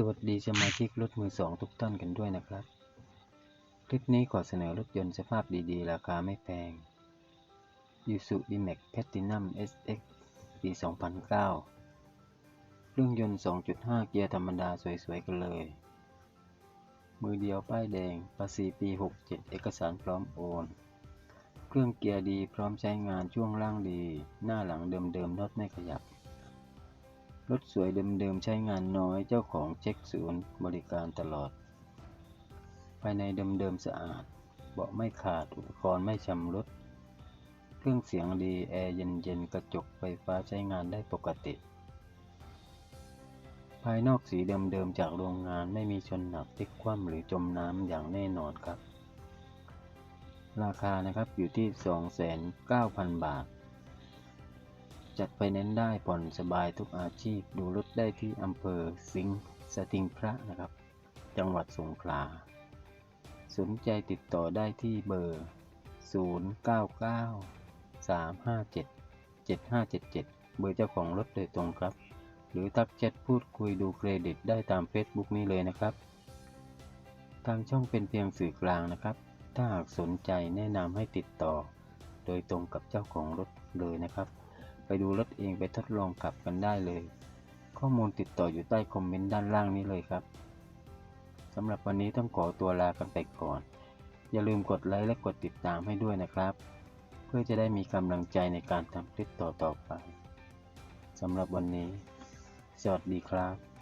สวัสดีสมาชิกรถมือสองทุกท่านกันด้วยนะครับ คลิปนี้ขอเสนอรถยนต์สภาพดีๆ ราคาไม่แพง Yuzu D-Max Platinum SX ปี 2009 เครื่องยนต์ 2.5 เกียร์ธรรมดาสวยๆ กันเลย มือเดียวป้ายแดง ภาษีปี 67 เอกสารพร้อมโอน เครื่องเกียร์ดีพร้อมใช้งานช่วงล่างดี หน้าหลังเดิมๆน็อตไม่ขยับ รถสวยเดิมๆใช้งานน้อยเจ้าของเช็คศูนย์บริการตลอด ภายในเดิมๆสะอาด เบาะไม่ขาดอุปกรณ์ไม่ชำรุด เครื่องเสียงดีแอร์เย็นๆ กระจกไฟฟ้าใช้งานได้ปกติ ภายนอกสีเดิมๆจากโรงงานไม่มีชนหนักพลิกคว่ำหรือจมน้ำอย่างแน่นอนครับ ราคานะครับอยู่ที่ 2,900 0 บาท จัดไฟแนนซ์ได้ผ่อนสบายทุกอาชีพ ดูรถได้ที่อำเภอสิงห์สติงพระนะครับ จังหวัดสงขลา สนใจติดต่อได้ที่เบอร์ 099 357 7577 เบอร์เจ้าของรถโดยตรงครับ หรือทักแชทพูดคุยดูเครดิตได้ตาม Facebook นี้เลยนะครับ ทางช่องเป็นเพียงสื่อกลางนะครับ ถ้าหากสนใจแนะนำให้ติดต่อ โดยตรงกับเจ้าของรถเลยนะครับ ไปดูรถเองไปทดลองขับกันได้เลย ข้อมูลติดต่ออยู่ใต้คอมเมนต์ด้านล่างนี้เลยครับสำหรับวันนี้ต้องขอตัวลากันไปก่อน อย่าลืมกดไลค์และกดติดตามให้ด้วยนะครับ เพื่อจะได้มีกำลังใจในการทำคลิปต่อๆไปสำหรับวันนี้ สวัสดีครับ